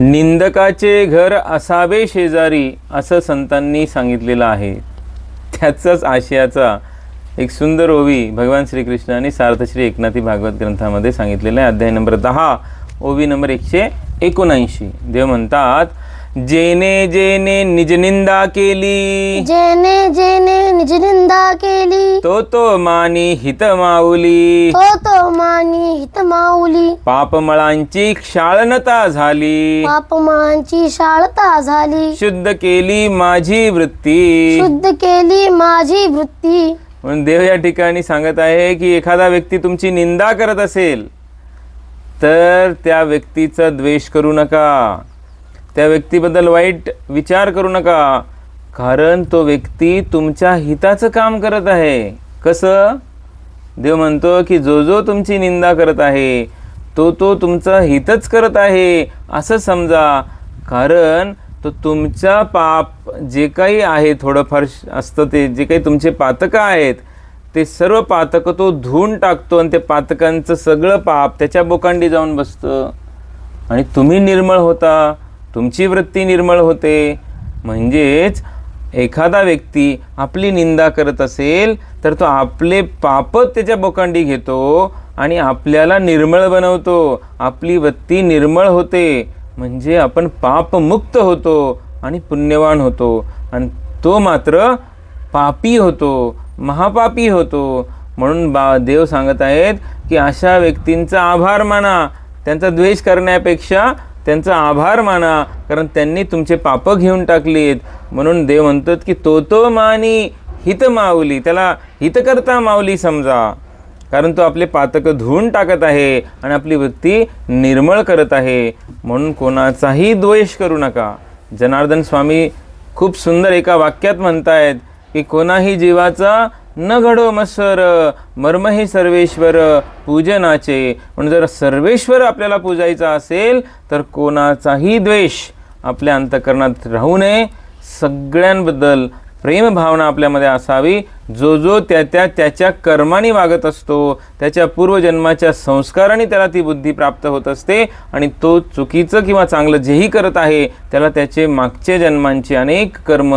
निंदकाचे घर असावे शेजारी असं संतांनी सांगितलेलं आहे. त्याचाच आशयाचा एक सुंदर ओवी भगवान श्रीकृष्णाने सार्थश्री एकनाथी भागवत ग्रंथामध्ये सांगितलेला आहे. अध्याय नंबर दहा ओवी नंबर एकशे एकोणऐंशी. देव म्हणतात जेने जेने निज निंदा केली। जेने जेने निज निंदा केली। तो तो मानी हित माऊली। तो तो मानी हित माऊली। पापमळांची क्षाळनता झाली। पापमांची शाळता झाली। शुद्ध केली माझी वृत्ती। शुद्ध केली माझी वृत्ती। म्हणून देव या ठिकाणी सांगत आहे की एखादा व्यक्ती तुमची निंदा करत असेल तर त्या व्यक्तीचा द्वेष करू नका. त्या व्यक्तीबद्दल वाईट विचार करू नका. कारण तो व्यक्ती तुमच्या हिताचं काम करत आहे. कसं? देव म्हणतो की जो जो तुमची निंदा करत आहे तो तो तुमचं हितच करत आहे असं समजा. कारण तो तुमच्या पाप जे काही आहे थोडंफार श- असतं ते जे काही तुमचे पातकं आहेत ते सर्व पातकं तो धुवून टाकतो आणि ते पातकांचं सगळं पाप त्याच्या बोकांडी जाऊन बसतं. आणि तुम्ही निर्मळ होता. तुमची वृत्ती निर्मळ होते. म्हणजेच एखादा व्यक्ती आपली निंदा करत असेल तर तो आपले पाप त्याच्या बोकांडी घेतो आणि आपल्याला निर्मळ बनवतो. आपली वृत्ती निर्मळ होते. म्हणजे आपण पापमुक्त होतो आणि पुण्यवान होतो. आणि तो मात्र पापी होतो महापापी होतो. म्हणून बा देव सांगत आहेत की अशा व्यक्तींचा आभार माना. त्यांचा द्वेष करण्यापेक्षा त्यांचा आभार माना कारण त्यांनी तुमचे पापं घेऊन टाकलीत. म्हणून देव म्हणतात की तो तो मानी हित माऊली त्याला हितकर्ता माऊली समजा. कारण तो आपले पातकं धुवून टाकत आहे आणि आपली वृत्ती निर्मळ करत आहे. म्हणून कोणाचाही द्वेष करू नका. जनार्दन स्वामी खूप सुंदर एका वाक्यात म्हणतायत की कोणाही जीवाचा न घडो मत्सर मर्म हे सर्वेश्वर पूजनाचे म्हणून जर सर्वेश्वर आपल्याला पूजायचा असेल तर कोणाचाही द्वेष आपल्या अंतकरणात राहू नये. सगळ्यांबद्दल प्रेमभावना आपल्यामध्ये असावी. जो जो त्या त्या त्याच्या कर्माने वागत असतो त्याच्या पूर्वजन्माच्या संस्काराने त्याला ती बुद्धी प्राप्त होत असते आणि तो चुकीचं किंवा चांगलं जेही करत आहे त्याला त्याचे मागच्या जन्मांचे अनेक कर्म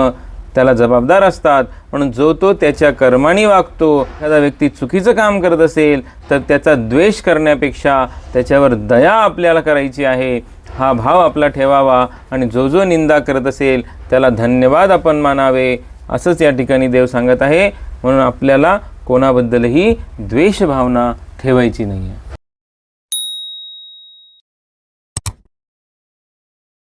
त्याला जबाबदार असतात. म्हणून जो तो त्याच्या कर्माने वागतो एखादा व्यक्ती चुकीचं काम करत असेल तर त्याचा द्वेष करण्यापेक्षा त्याच्यावर दया आपल्याला करायची आहे. हा भाव आपला ठेवावा आणि जो जो निंदा करत असेल त्याला धन्यवाद आपण मानावे. असंच या ठिकाणी देव सांगत आहे. म्हणून आपल्याला कोणाबद्दलही द्वेष भावना ठेवायची नाही आहे